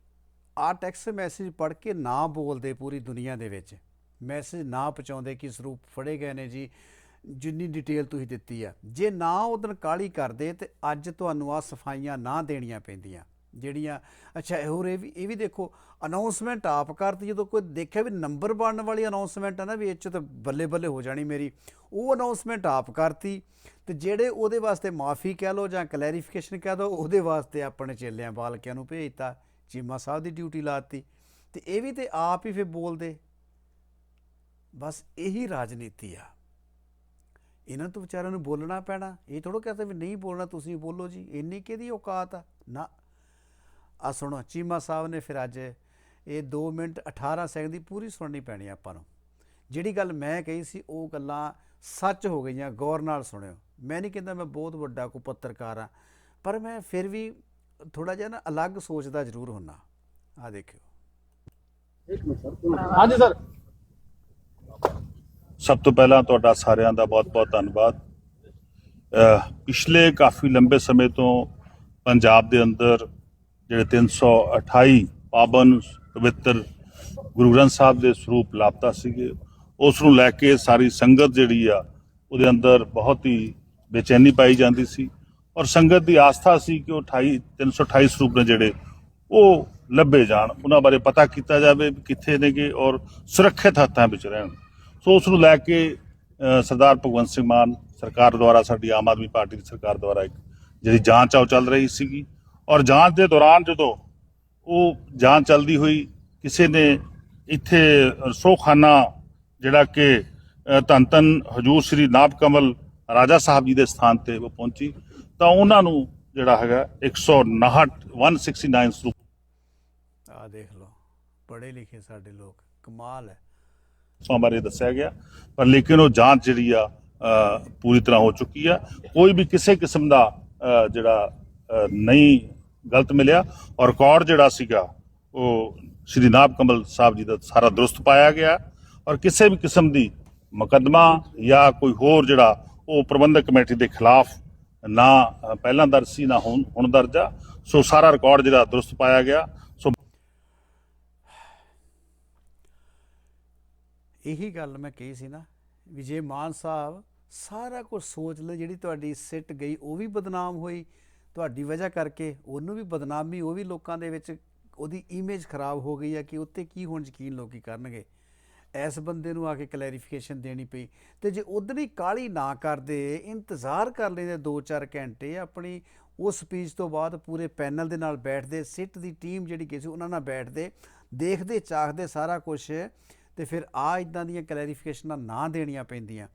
ਆ ਟੈਕਸਟ ਮੈਸੇਜ ਪੜ੍ਹ ਕੇ ਨਾ ਬੋਲਦੇ ਪੂਰੀ ਦੁਨੀਆ ਦੇ ਵਿੱਚ ਮੈਸੇਜ ਨਾ ਪਹੁੰਚਾਉਂਦੇ ਕਿ ਸਰੂਪ ਫੜੇ ਗਏ ਨੇ ਜੀ, ਜਿੰਨੀ ਡਿਟੇਲ ਤੁਸੀਂ ਦਿੱਤੀ ਆ, ਜੇ ਨਾ ਉਦੋਂ ਕਾਲੀ ਕਰਦੇ ਤੇ ਅੱਜ ਤੁਹਾਨੂੰ ਆ ਸਫਾਈਆਂ ਨਾ ਦੇਣੀਆਂ ਪੈਂਦੀਆਂ। ਜਿਹੜੀਆਂ, ਅੱਛਾ ਹੋਰ ਇਹ ਵੀ ਇਹ ਵੀ ਦੇਖੋ ਅਨਾਉਂਸਮੈਂਟ ਆਪ ਕਰਤੀ, ਜਦੋਂ ਕੋਈ ਦੇਖਿਆ ਵੀ ਨੰਬਰ ਬਣਨ ਵਾਲੀ ਅਨਾਉਂਸਮੈਂਟ ਆ ਨਾ ਵੀ ਇਹ 'ਚ ਤਾਂ ਬੱਲੇ ਬੱਲੇ ਹੋ ਜਾਣੀ ਮੇਰੀ, ਉਹ ਅਨਾਉਂਸਮੈਂਟ ਆਪ ਕਰਤੀ, ਤੇ ਜਿਹੜੇ ਉਹਦੇ ਵਾਸਤੇ ਮਾਫੀ ਕਹਿ ਲਓ ਜਾਂ ਕਲੈਰੀਫਿਕੇਸ਼ਨ ਕਹਿ ਦੋ, ਉਹਦੇ ਵਾਸਤੇ ਆਪਣੇ ਚੇਲਿਆਂ ਬਾਲਕਿਆਂ ਨੂੰ ਭੇਜਤਾ, ਚੀਮਾ ਸਾਹਿਬ ਦੀ ਡਿਊਟੀ ਲਾਤੀ ਤੇ ਇਹ ਵੀ ਤੇ ਆਪ ਹੀ ਫਿਰ ਬੋਲਦੇ। ਬਸ ਇਹੀ ਰਾਜਨੀਤੀ ਆ। ਇਹਨਾਂ ਤੋਂ ਵਿਚਾਰਿਆਂ ਨੂੰ ਬੋਲਣਾ ਪੈਣਾ, ਇਹ ਥੋੜੋ ਕਹਤੇ ਵੀ ਨਹੀਂ ਬੋਲਣਾ, ਤੁਸੀਂ ਬੋਲੋ ਜੀ, ਇੰਨੀ ਕਿਹਦੀ ਔਕਾਤ ਆ? ਨਾ ਆ ਸੁਣੋ ਚੀਮਾ ਸਾਹਿਬ ਨੇ ਫਿਰ ਅੱਜ ਇਹ 2 ਮਿੰਟ 18 ਸੈਕਿੰਡ ਦੀ ਪੂਰੀ ਸੁਣਨੀ ਪੈਣੀ ਆ ਆਪਾਂ ਨੂੰ। ਜਿਹੜੀ ਗੱਲ ਮੈਂ ਕਹੀ ਸੀ ਉਹ ਗੱਲਾਂ ਸੱਚ ਹੋ ਗਈਆਂ ਗੌਰ ਨਾਲ ਸੁਣਿਓ। ਮੈਂ ਨਹੀਂ ਕਹਿੰਦਾ ਮੈਂ ਬਹੁਤ ਵੱਡਾ ਕੋ ਪੱਤਰਕਾਰ ਆ ਪਰ ਮੈਂ ਫਿਰ ਵੀ ਥੋੜਾ ਜਿਹਾ ਨਾ ਅਲੱਗ ਸੋਚਦਾ ਜ਼ਰੂਰ ਹੁੰਨਾ। ਆ ਦੇਖਿਓ। ਹਾਂਜੀ ਸਰ। ਸਭ ਤੋਂ ਪਹਿਲਾਂ ਤੁਹਾਡਾ ਸਾਰਿਆਂ ਦਾ ਬਹੁਤ-ਬਹੁਤ ਧੰਨਵਾਦ। ਪਿਛਲੇ ਕਾਫੀ ਲੰਬੇ ਸਮੇਂ ਤੋਂ ਪੰਜਾਬ ਦੇ ਅੰਦਰ ਜਿਹੜੇ 328 ਪਾਵਨ ਪਵਿੱਤਰ ਗੁਰੂ ਗ੍ਰੰਥ ਸਾਹਿਬ ਦੇ ਸਰੂਪ ਲਾਪਤਾ ਸੀਗੇ ਉਸ ਨੂੰ ਲੈ ਕੇ ਸਾਰੀ ਸੰਗਤ ਜਿਹੜੀ ਆ, ਉਹਦੇ ਅੰਦਰ ਬਹੁਤ ਹੀ ਬੇਚੈਨੀ ਪਾਈ ਜਾਂਦੀ ਸੀ ਔਰ ਸੰਗਤ ਦੀ ਆਸਥਾ ਸੀ ਕਿ ਉਹ 28 328 ਸਰੂਪ ਨੇ ਜਿਹੜੇ ਉਹ ਲੱਭੇ ਜਾਣ। ਉਹਨਾਂ ਬਾਰੇ ਪਤਾ ਕੀਤਾ ਜਾਵੇ ਵੀ ਕਿੱਥੇ ਨੇਗੇ ਔਰ ਸੁਰੱਖਿਅਤ ਹੱਥਾਂ ਵਿੱਚ ਰਹਿਣ। ਸੋ ਉਸ ਨੂੰ ਲੈ ਕੇ ਸਰਦਾਰ ਭਗਵੰਤ ਸਿੰਘ ਮਾਨ ਸਰਕਾਰ ਦੁਆਰਾ, ਸਾਡੀ ਆਮ ਆਦਮੀ ਪਾਰਟੀ ਦੀ ਸਰਕਾਰ ਦੁਆਰਾ ਇੱਕ ਜਿਹੜੀ ਜਾਂਚ ਆ, ਉਹ ਚੱਲ ਰਹੀ ਸੀਗੀ। ਔਰ ਜਾਂਚ ਦੇ ਦੌਰਾਨ ਜਦੋਂ ਉਹ ਜਾਂਚ ਚੱਲਦੀ ਹੋਈ ਕਿਸੇ ਨੇ ਇੱਥੇ ਰਸੋਖਾਨਾ ਜਿਹੜਾ ਕਿ ਧੰਨ ਧੰਨ ਹਜੂਰ ਸ੍ਰੀ ਨਾਭ ਕਮਲ ਰਾਜਾ ਸਾਹਿਬ ਜੀ ਦੇ ਸਥਾਨ ਤੇ ਉਹ ਪਹੁੰਚੀ ਤਾਂ ਉਹਨਾਂ ਨੂੰ ਜਿਹੜਾ ਹੈਗਾ 159 169 ਸਰੂਪ ਆ ਦੇਖ ਲਓ ਪੜ੍ਹੇ ਲਿਖੇ ਸਾਡੇ ਲੋਕ ਕਮਾਲ ਹੈ। ਸੋ ਬਾਰੇ ਦੱਸਿਆ ਗਿਆ ਪਰ ਲੇਕਿਨ ਉਹ ਜਾਂਚ ਜਿਹੜੀ ਆ ਪੂਰੀ ਤਰ੍ਹਾਂ ਹੋ ਚੁੱਕੀ ਆ। ਕੋਈ ਵੀ ਕਿਸੇ ਕਿਸਮ ਦਾ ਜਿਹੜਾ ਨਹੀਂ ਗਲਤ ਮਿਲਿਆ ਔਰ ਰਿਕਾਰਡ ਜਿਹੜਾ ਸੀਗਾ, ਉਹ ਸ਼੍ਰੀ ਨਾਭ ਕਮਲ ਸਾਹਿਬ ਜੀ ਦਾ ਸਾਰਾ ਦਰੁਸਤ ਪਾਇਆ ਗਿਆ ਔਰ ਕਿਸੇ ਵੀ ਕਿਸਮ ਦੀ ਮੁਕੱਦਮਾ ਜਾਂ ਕੋਈ ਹੋਰ ਜਿਹੜਾ ਉਹ ਪ੍ਰਬੰਧਕ ਕਮੇਟੀ ਦੇ ਖਿਲਾਫ ਨਾ ਪਹਿਲਾਂ ਦਰਜ ਸੀ, ਨਾ ਹੁਣ ਹੁਣ ਦਰਜ ਆ। ਸੋ ਸਾਰਾ ਰਿਕਾਰਡ ਜਿਹੜਾ ਦਰੁਸਤ ਪਾਇਆ ਗਿਆ। ਸੋ ਇਹੀ ਗੱਲ ਮੈਂ ਕਹੀ ਸੀ ਨਾ, ਵਿਜੇ ਮਾਨ ਸਾਹਿਬ ਸਾਰਾ ਕੁਝ ਸੋਚ ਲੈ ਜਿਹੜੀ ਤੁਹਾਡੀ ਸਿੱਟ ਗਈ, ਉਹ ਵੀ ਬਦਨਾਮ ਹੋਈ। ਤੁਹਾਡੀ ਵਜ੍ਹਾ ਕਰਕੇ ਉਹਨੂੰ ਵੀ ਬਦਨਾਮੀ, ਉਹ ਵੀ ਲੋਕਾਂ ਦੇ ਵਿੱਚ ਉਹਦੀ ਇਮੇਜ ਖਰਾਬ ਹੋ ਗਈ ਹੈ ਕਿ ਉੱਤੇ ਕੀ ਹੁਣ ਯਕੀਨ ਲੋਕੀ ਕਰਨਗੇ। ਇਸ ਬੰਦੇ ਨੂੰ ਆ ਕੇ ਕਲੈਰੀਫਿਕੇਸ਼ਨ ਦੇਣੀ ਪਈ ਤੇ ਜੇ ਉਧਰ ਹੀ ਕਾਲੀ ਨਾ ਕਰਦੇ, ਇੰਤਜ਼ਾਰ ਕਰ ਲੈਂਦੇ 2-4 ਘੰਟੇ, ਆਪਣੀ ਉਸ ਸਪੀਚ ਤੋਂ ਬਾਅਦ ਪੂਰੇ ਪੈਨਲ ਦੇ ਨਾਲ ਬੈਠਦੇ, ਸਿੱਟ ਦੀ ਟੀਮ ਜਿਹੜੀ ਗਈ ਸੀ ਉਹਨਾਂ ਨਾਲ ਬੈਠਦੇ, ਦੇਖਦੇ, ਚਾਖਦੇ ਸਾਰਾ ਕੁਝ ਤੇ ਫਿਰ ਆ ਇਦਾਂ ਦੀਆਂ ਕਲੈਰੀਫਿਕੇਸ਼ਨਾਂ ਨਾ ਦੇਣੀਆਂ ਪੈਂਦੀਆਂ।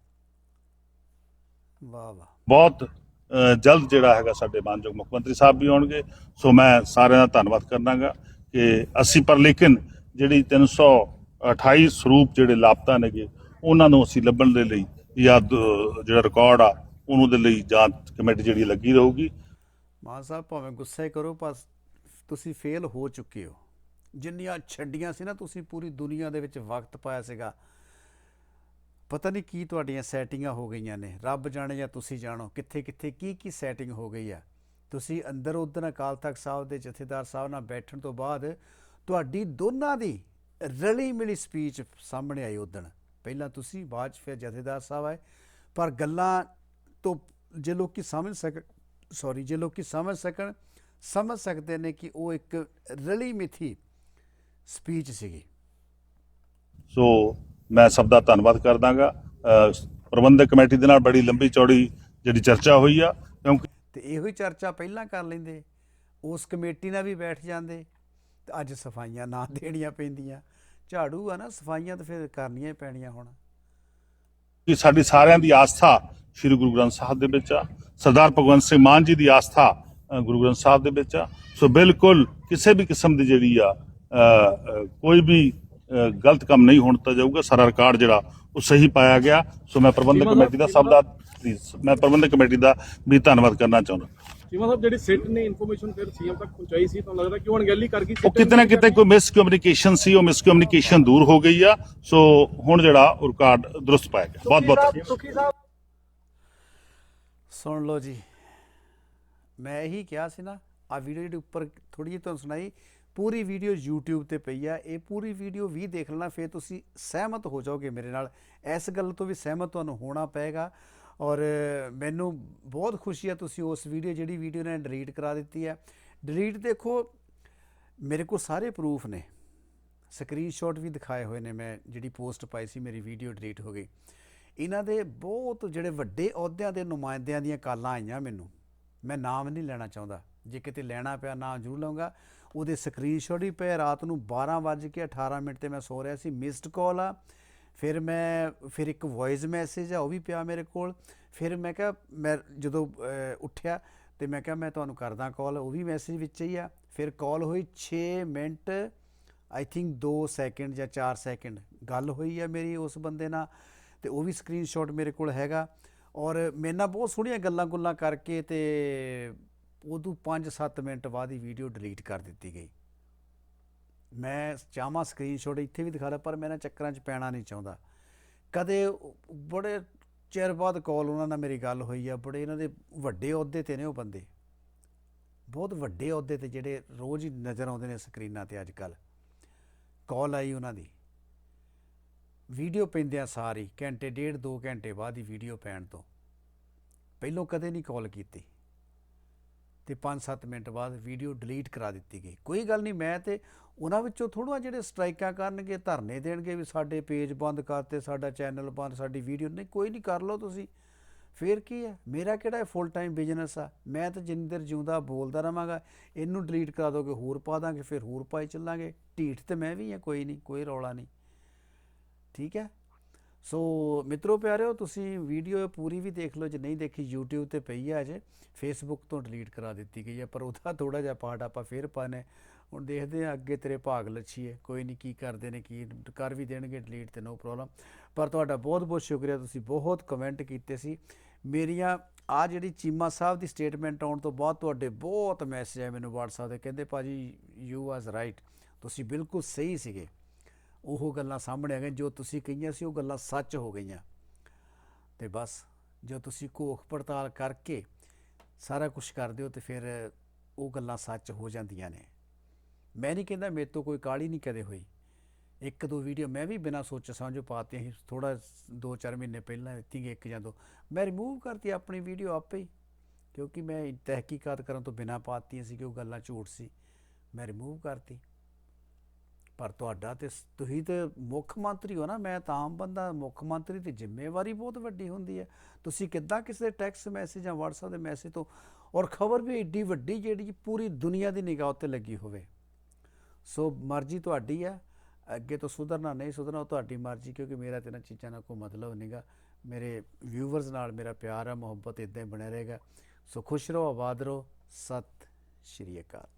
ਵਾਹ ਵਾਹ। ਬਹੁਤ ਜਲਦ ਜਿਹੜਾ ਹੈਗਾ ਸਾਡੇ ਮਾਨਯੋਗ ਮੁੱਖ ਮੰਤਰੀ ਸਾਹਿਬ ਵੀ ਆਉਣਗੇ। ਸੋ ਮੈਂ ਸਾਰਿਆਂ ਦਾ ਧੰਨਵਾਦ ਕਰਨਾਗਾ ਕਿ ਅਸੀਂ ਪਰ ਲੇਕਿਨ ਜਿਹੜੀ 328 ਸਰੂਪ ਜਿਹੜੇ ਲਾਪਤਾ ਨੇਗੇ, ਉਹਨਾਂ ਨੂੰ ਅਸੀਂ ਲੱਭਣ ਦੇ ਲਈ ਜਾਂ ਜਿਹੜਾ ਰਿਕਾਰਡ ਆ, ਉਹਨੂੰ ਦੇ ਲਈ ਜਾਂਚ ਕਮੇਟੀ ਜਿਹੜੀ ਲੱਗੀ ਰਹੂਗੀ। ਮਾਨ ਸਾਹਿਬ, ਭਾਵੇਂ ਗੁੱਸੇ ਕਰੋ, ਪਰ ਤੁਸੀਂ ਫੇਲ ਹੋ ਚੁੱਕੇ ਹੋ। ਜਿੰਨੀਆਂ ਛੱਡੀਆਂ ਸੀ ਨਾ, ਤੁਸੀਂ ਪੂਰੀ ਦੁਨੀਆ ਦੇ ਵਿੱਚ ਵਕਤ ਪਾਇਆ ਸੀਗਾ। ਪਤਾ ਨਹੀਂ ਕੀ ਤੁਹਾਡੀਆਂ ਸੈਟਿੰਗਾਂ ਹੋ ਗਈਆਂ ਨੇ। ਰੱਬ ਜਾਣੇ ਜਾਂ ਤੁਸੀਂ ਜਾਣੋ ਕਿੱਥੇ ਕਿੱਥੇ ਕੀ ਕੀ ਸੈਟਿੰਗ ਹੋ ਗਈ ਆ। ਤੁਸੀਂ ਅੰਦਰ ਉਧਰ ਅਕਾਲ ਤਖਤ ਸਾਹਿਬ ਦੇ ਜਥੇਦਾਰ ਸਾਹਿਬ ਨਾਲ ਬੈਠਣ ਤੋਂ ਬਾਅਦ ਤੁਹਾਡੀ ਦੋਨਾਂ ਦੀ ਰਲੀ ਮਿਲੀ ਸਪੀਚ ਸਾਹਮਣੇ ਆਈ ਉਦਣ ਪਹਿਲਾਂ ਤੁਸੀਂ, ਬਾਅਦ 'ਚ ਫਿਰ ਜਥੇਦਾਰ ਸਾਹਿਬ ਆਏ। ਪਰ ਗੱਲਾਂ ਤੋਂ ਜੇ ਲੋਕੀ ਸਮਝ ਸਕ ਸੌਰੀ ਜੇ ਲੋਕੀ ਸਮਝ ਸਕਣ, ਸਮਝ ਸਕਦੇ ਨੇ ਕਿ ਉਹ ਇੱਕ ਰਲੀ ਮਿੱਥੀ ਸਪੀਚ ਸੀਗੀ। ਸੋ ਮੈਂ ਸਭ ਦਾ ਧੰਨਵਾਦ ਕਰਦਾਗਾ। ਪ੍ਰਬੰਧਕ ਕਮੇਟੀ ਦੇ ਨਾਲ ਬੜੀ ਲੰਬੀ ਚੌੜੀ ਜਿਹੜੀ ਚਰਚਾ ਹੋਈ ਆ ਕਿਉਂਕਿ ਤੇ ਇਹੋ ਹੀ ਚਰਚਾ ਪਹਿਲਾਂ ਕਰ ਲੈਂਦੇ ਉਸ ਕਮੇਟੀ ਨਾਲ ਵੀ ਬੈਠ ਜਾਂਦੇ ਤੇ ਅੱਜ ਸਫਾਈਆਂ ਨਾ ਦੇਣੀਆਂ ਪੈਂਦੀਆਂ। ਝਾੜੂ ਆ ਨਾ ਸਫਾਈਆਂ ਤਾਂ ਫਿਰ ਕਰਨੀਆਂ ਹੀ ਪੈਣੀਆਂ ਹੁਣ। ਕਿ ਸਾਡੀ ਸਾਰਿਆਂ ਦੀ ਆਸਥਾ ਸ੍ਰੀ ਗੁਰੂ ਗ੍ਰੰਥ ਸਾਹਿਬ ਦੇ ਵਿੱਚ ਆ। ਸਰਦਾਰ ਭਗਵੰਤ ਸਿੰਘ ਮਾਨ ਜੀ ਦੀ ਆਸਥਾ ਗੁਰੂ ਗ੍ਰੰਥ ਸਾਹਿਬ ਦੇ ਵਿੱਚ ਆ। ਸੋ ਬਿਲਕੁਲ ਕਿਸੇ ਵੀ ਕਿਸਮ ਦੀ ਜਿਹੜੀ ਆ ਕੋਈ ਵੀ ਗਲਤ ਕੰਮ ਨਹੀਂ ਹੋਣ ਦਿੱਤਾ ਜਾਊਗਾ। ਸਾਰਾ ਰਿਕਾਰਡ ਜਿਹੜਾ ਉਹ ਸਹੀ ਪਾਇਆ ਗਿਆ। ਸੋ ਮੈਂ ਪ੍ਰਬੰਧਕ ਕਮੇਟੀ ਦਾ ਸਭ ਦਾ ਮੈਂ ਪ੍ਰਬੰਧਕ ਕਮੇਟੀ ਦਾ ਵੀ ਧੰਨਵਾਦ ਕਰਨਾ ਚਾਹੁੰਦਾ। ਚੀਮਾ ਸਾਹਿਬ ਜਿਹੜੀ ਸਿੱਟ ਨੇ ਇਨਫੋਰਮੇਸ਼ਨ ਫਿਰ ਸੀਐਮ ਤੱਕ ਪਹੁੰਚਾਈ ਸੀ ਤੁਹਾਨੂੰ ਲੱਗਦਾ ਕਿ ਉਹ ਅਣਗਹਿਲੀ ਕਰ ਗਈ ਉਹ ਕਿਤੇ ਨਾ ਕਿਤੇ ਕੋਈ ਮਿਸ ਕਮਿਊਨੀਕੇਸ਼ਨ ਸੀ ਉਹ ਮਿਸ ਕਮਿਊਨੀਕੇਸ਼ਨ ਦੂਰ ਹੋ ਗਈ ਆ। ਸੋ ਹੁਣ ਜਿਹੜਾ ਉਹ ਰਿਕਾਰਡ ਦਰੁਸਤ ਪਾਇਆ ਗਿਆ। ਬਹੁਤ ਬਹੁਤ ਧੰਨਵਾਦ। ਸੁਖੀ ਸਾਹਿਬ ਸੁਣ ਲਓ ਜੀ। ਮੈਂ ਇਹੀ ਕਿਹਾ ਸੀ ਨਾ ਆ ਵੀਡੀਓ ਜਿਹੜੀ ਉੱਪਰ ਥੋੜੀ ਜਿਹੀ ਤੁਹਾਨੂੰ ਸੁਣਾਈ ਪੂਰੀ ਵੀਡੀਓ YouTube ਤੇ ਪਈ ਆ, ਇਹ ਪੂਰੀ ਵੀਡੀਓ ਵੀ ਦੇਖ ਲੈਣਾ, ਫਿਰ ਤੁਸੀਂ ਸਹਿਮਤ ਹੋ ਜਾਓਗੇ ਮੇਰੇ ਨਾਲ। ਇਸ ਗੱਲ ਤੋਂ ਵੀ ਸਹਿਮਤ ਤੁਹਾਨੂੰ ਹੋਣਾ ਪਏਗਾ ਔਰ ਮੈਨੂੰ ਬਹੁਤ ਖੁਸ਼ੀ ਆ ਤੁਸੀਂ ਉਸ ਵੀਡੀਓ, ਜਿਹੜੀ ਵੀਡੀਓ ਨੇ ਡਿਲੀਟ ਕਰਾ ਦਿੱਤੀ ਹੈ ਡਿਲੀਟ ਦੇਖੋ, ਮੇਰੇ ਕੋਲ ਸਾਰੇ ਪ੍ਰੂਫ ਨੇ। ਸਕਰੀਨਸ਼ਾਟ ਵੀ ਦਿਖਾਏ ਹੋਏ ਨੇ ਮੈਂ, ਜਿਹੜੀ ਪੋਸਟ ਪਾਈ ਸੀ, ਮੇਰੀ ਵੀਡੀਓ ਡਿਲੀਟ ਹੋ ਗਈ। ਇਹਨਾਂ ਦੇ ਬਹੁਤ ਜਿਹੜੇ ਵੱਡੇ ਅਹੁਦਿਆਂ ਦੇ ਨੁਮਾਇੰਦਿਆਂ ਦੀਆਂ ਕਾਲਾਂ ਆਈਆਂ ਮੈਨੂੰ। ਮੈਂ ਨਾਮ ਨਹੀਂ ਲੈਣਾ ਚਾਹੁੰਦਾ। ਜੇ ਕਿਤੇ ਲੈਣਾ ਪਿਆ ਨਾ ਜ਼ਰੂਰ ਲਵਾਂਗਾ ਉਹਦੇ ਸਕਰੀਨਸ਼ਾਟ ਹੀ ਪਏ ਰਾਤ ਨੂੰ 12 ਵੱਜ ਕੇ 18 ਮਿੰਟ ਤੇ ਮੈਂ ਸੋ ਰਿਹਾ ਸੀ ਮਿਸਡ ਕਾਲ ਆ। ਫਿਰ ਮੈਂ, ਫਿਰ ਇੱਕ ਵੌਇਸ ਮੈਸੇਜ ਆ, ਉਹ ਵੀ ਪਿਆ ਮੇਰੇ ਕੋਲ। ਫਿਰ ਮੈਂ ਕਿਹਾ, ਮੈਂ ਜਦੋਂ ਉੱਠਿਆ ਤੇ ਮੈਂ ਕਿਹਾ, ਮੈਂ ਤੁਹਾਨੂੰ ਕਰਦਾ ਕਾਲ ਉਹ ਵੀ ਮੈਸੇਜ ਵਿੱਚ ਹੀ ਆ। ਫਿਰ ਕਾਲ ਹੋਈ 6 ਮਿੰਟ ਆਈ ਥਿੰਕ 2 ਸੈਕਿੰਡ ਜਾਂ 4 ਸੈਕਿੰਡ ਗੱਲ ਹੋਈ ਆ ਮੇਰੀ ਉਸ ਬੰਦੇ ਨਾਲ। ਤੇ ਉਹ ਵੀ ਸਕਰੀਨਸ਼ਾਟ ਮੇਰੇ ਕੋਲ ਹੈਗਾ। ਔਰ ਮੇਰੇ ਨਾਲ ਬਹੁਤ ਸੋਹਣੀਆਂ ਗੱਲਾਂ ਗੁੱਲਾਂ ਕਰਕੇ ਤੇ ਉਦੋਂ 5-7 ਮਿੰਟ ਬਾਅਦ ਹੀ ਵੀਡੀਓ ਡਿਲੀਟ ਕਰ ਦਿੱਤੀ ਗਈ। ਮੈਂ ਚਾਹਾਂ ਸਕਰੀਨਸ਼ਾਟ ਇੱਥੇ ਵੀ ਦਿਖਾ ਲਾ ਪਰ ਮੈਂ ਇਹਨਾਂ ਚੱਕਰਾਂ 'ਚ ਪੈਣਾ ਨਹੀਂ ਚਾਹੁੰਦਾ। ਕਦੇ ਬੜੇ ਚਿਰ ਬਾਅਦ ਕਾਲ ਉਹਨਾਂ ਨਾਲ ਮੇਰੀ ਗੱਲ ਹੋਈ ਆ, ਬੜੇ ਇਹਨਾਂ ਦੇ ਵੱਡੇ ਅਹੁਦੇ ਤੇ ਨੇ ਉਹ ਬੰਦੇ। ਬਹੁਤ ਵੱਡੇ ਅਹੁਦੇ ਤੇ ਜਿਹੜੇ ਰੋਜ਼ ਹੀ ਨਜ਼ਰ ਆਉਂਦੇ ਨੇ ਸਕਰੀਨਾਂ ਤੇ ਅੱਜ ਕੱਲ ਕਾਲ ਆਈ ਉਹਨਾਂ ਦੀ। ਵੀਡੀਓ ਪੈਂਦਿਆਂ ਸਾਰੀ ਘੰਟੇ, ਡੇਢ 2 ਘੰਟੇ ਬਾਅਦ ਹੀ ਵੀਡੀਓ ਪੈਣ ਤੋਂ। ਪਹਿਲੋਂ ਕਦੇ ਨਹੀਂ ਕਾਲ ਕੀਤੀ। ਤੇ 5-7 ਮਿੰਟ ਬਾਅਦ ਵੀਡੀਓ ਡਿਲੀਟ ਕਰਾ ਦਿੱਤੀ ਗਈ। ਕੋਈ ਗੱਲ ਨਹੀਂ, ਮੈਂ ਤੇ ਉਹਨਾਂ ਵਿੱਚੋਂ ਥੋੜਾ ਜਿਹੜੇ ਸਟ੍ਰਾਈਕਾਂ ਕਰਨਗੇ, ਧਰਨੇ ਦੇਣਗੇ ਵੀ ਸਾਡੇ ਪੇਜ ਬੰਦ ਕਰਤੇ, ਸਾਡਾ ਚੈਨਲ ਬੰਦ, ਸਾਡੀ ਵੀਡੀਓ ਨਹੀਂ, ਕੋਈ ਨਹੀਂ ਕਰ ਲਓ ਤੁਸੀਂ। ਫੇਰ ਕੀ ਹੈ? ਮੇਰਾ ਕਿਹੜਾ ਫੁੱਲ ਟਾਈਮ ਬਿਜ਼ਨਸ ਆ? ਮੈਂ ਤਾਂ ਜਿੰਨੀ ਦੇਰ ਜਿਉਂਦਾ ਬੋਲਦਾ ਰਵਾਂਗਾ ਇਹਨੂੰ ਡਿਲੀਟ ਕਰਾ ਦੋਗੇ, ਹੋਰ ਪਾ ਦਾਂਗੇ, ਫਿਰ ਹੋਰ ਪਾਈ ਚੱਲਾਂਗੇ। ਢੀਠ ਤੇ ਮੈਂ ਵੀ ਆ ਕੋਈ ਨਹੀਂ, ਕੋਈ ਰੌਲਾ ਨਹੀਂ। ਠੀਕ ਹੈ? ਸੋ ਮਿੱਤਰੋ ਪਿਆਰਿਓ, ਤੁਸੀਂ ਵੀਡੀਓ ਪੂਰੀ ਵੀ ਦੇਖ ਲਓ, ਜੇ ਨਹੀਂ ਦੇਖੀ YouTube ਤੇ ਪਈ ਹੈ ਅਜੇ, Facebook ਤੋਂ ਡਿਲੀਟ ਕਰਾ ਦਿੱਤੀ ਗਈ ਹੈ ਪਰ ਉਹਦਾ ਥੋੜਾ ਜਿਹਾ ਪਾਰਟ ਆਪਾਂ ਫੇਰ ਪਾਣੇ ਹੁਣ ਦੇਖਦੇ ਹਾਂ ਅੱਗੇ ਤੇਰੇ ਭਾਗ ਲੱਛੀਏ, ਕੋਈ ਨਹੀਂ ਕੀ ਕਰਦੇ ਨੇ, ਕੀ ਕਰ ਵੀ ਦੇਣਗੇ ਡਿਲੀਟ ਤੇ ਨੋ ਪ੍ਰੋਬਲਮ ਪਰ ਤੁਹਾਡਾ ਬਹੁਤ ਬਹੁਤ ਸ਼ੁਕਰੀਆ, ਤੁਸੀਂ ਬਹੁਤ ਕਮੈਂਟ ਕੀਤੇ ਸੀ। ਮੇਰੀਆਂ ਆ ਜਿਹੜੀ ਚੀਮਾ ਸਾਹਿਬ ਦੀ ਸਟੇਟਮੈਂਟ ਆਉਣ ਤੋਂ ਬਾਅਦ ਤੁਹਾਡੇ ਬਹੁਤ ਮੈਸੇਜ ਆਏ ਮੈਨੂੰ WhatsApp ਤੇ, ਕਹਿੰਦੇ ਭਾਜੀ ਯੂ ਵਾਸ ਰਾਈਟ ਤੁਸੀਂ ਬਿਲਕੁਲ ਸਹੀ ਸੀਗੇ। ਉਹ ਗੱਲਾਂ ਸਾਹਮਣੇ ਆ ਗਈਆਂ, ਜੋ ਤੁਸੀਂ ਕਹੀਆਂ ਸੀ ਉਹ ਗੱਲਾਂ ਸੱਚ ਹੋ ਗਈਆਂ। ਤੇ ਬਸ, ਜੋ ਤੁਸੀਂ ਘੋਖ ਪੜਤਾਲ ਕਰਕੇ ਸਾਰਾ ਕੁਝ ਕਰਦੇ ਹੋ ਤੇ ਫਿਰ ਉਹ ਗੱਲਾਂ ਸੱਚ ਹੋ ਜਾਂਦੀਆਂ ਨੇ। ਮੈਂ ਨਹੀਂ ਕਹਿੰਦਾ ਮੇਰੇ ਤੋਂ ਕੋਈ ਕਾਲੀ ਨਹੀਂ ਕਦੇ ਹੋਈ। ਇੱਕ ਦੋ ਵੀਡੀਓ ਮੈਂ ਵੀ ਬਿਨਾਂ ਸੋਚ ਸਮਝੋ ਪਾਤੀਆਂ ਸੀ ਥੋੜਾ 2-4 ਮਹੀਨੇ ਪਹਿਲਾਂ ਦਿੱਤੀ ਇੱਕ ਜਾਂ ਦੋ। ਮੈਂ ਰਿਮੂਵ ਕਰਤੀ ਆਪਣੀ ਵੀਡੀਓ ਆਪੇ ਹੀ, ਕਿਉਂਕਿ ਮੈਂ ਤਹਿਕੀਕਾਤ ਕਰਨ ਤੋਂ ਬਿਨਾਂ ਪਾਤੀਆਂ ਸੀ ਕਿ ਉਹ ਗੱਲਾਂ ਝੂਠ ਸੀ। ਮੈਂ ਰਿਮੂਵ ਕਰਤੀ। ਪਰ ਤੁਹਾਡਾ ਤੇ ਤੁਸੀਂ ਤੇ ਮੁੱਖ ਮੰਤਰੀ ਹੋ ਨਾ, ਮੈਂ ਤਾਂ ਆਮ ਬੰਦਾ, ਮੁੱਖ ਮੰਤਰੀ ਦੀ ਜ਼ਿੰਮੇਵਾਰੀ ਬਹੁਤ ਵੱਡੀ ਹੁੰਦੀ ਹੈ। ਤੁਸੀਂ ਕਿੱਦਾਂ ਕਿਸੇ ਟੈਕਸ ਮੈਸੇਜ ਜਾਂ WhatsApp ਦੇ ਮੈਸੇਜ ਤੋਂ, ਔਰ ਖਬਰ ਵੀ ਏਡੀ ਵੱਡੀ ਜਿਹੜੀ ਪੂਰੀ ਦੁਨੀਆ ਦੀ ਨਿਗਾਹ ਉੱਤੇ ਲੱਗੀ ਹੋਵੇ। ਸੋ ਮਰਜ਼ੀ ਤੁਹਾਡੀ ਹੈ, ਅੱਗੇ ਤੋਂ ਸੁਧਰਨਾ ਨਹੀਂ ਸੁਧਰਨਾ, ਉਹ ਤੁਹਾਡੀ ਮਰਜ਼ੀ, ਕਿਉਂਕਿ ਮੇਰਾ ਤੇ ਇਹਨਾਂ ਚੀਜ਼ਾਂ ਨਾਲ ਕੋਈ ਮਤਲਬ ਨਹੀਂਗਾ ਮੇਰੇ ਵਿਊਵਰਸ ਨਾਲ ਮੇਰਾ ਪਿਆਰ ਹੈ, ਮੁਹੱਬਤ ਇਦਾਂ ਹੀ ਬਣਿਆ ਰਹੇਗਾ। ਸੋ ਖੁਸ਼ ਰਹੋ, ਆਬਾਦ ਰਹੋ। ਸਤਿ ਸ਼੍ਰੀ ਅਕਾਲ।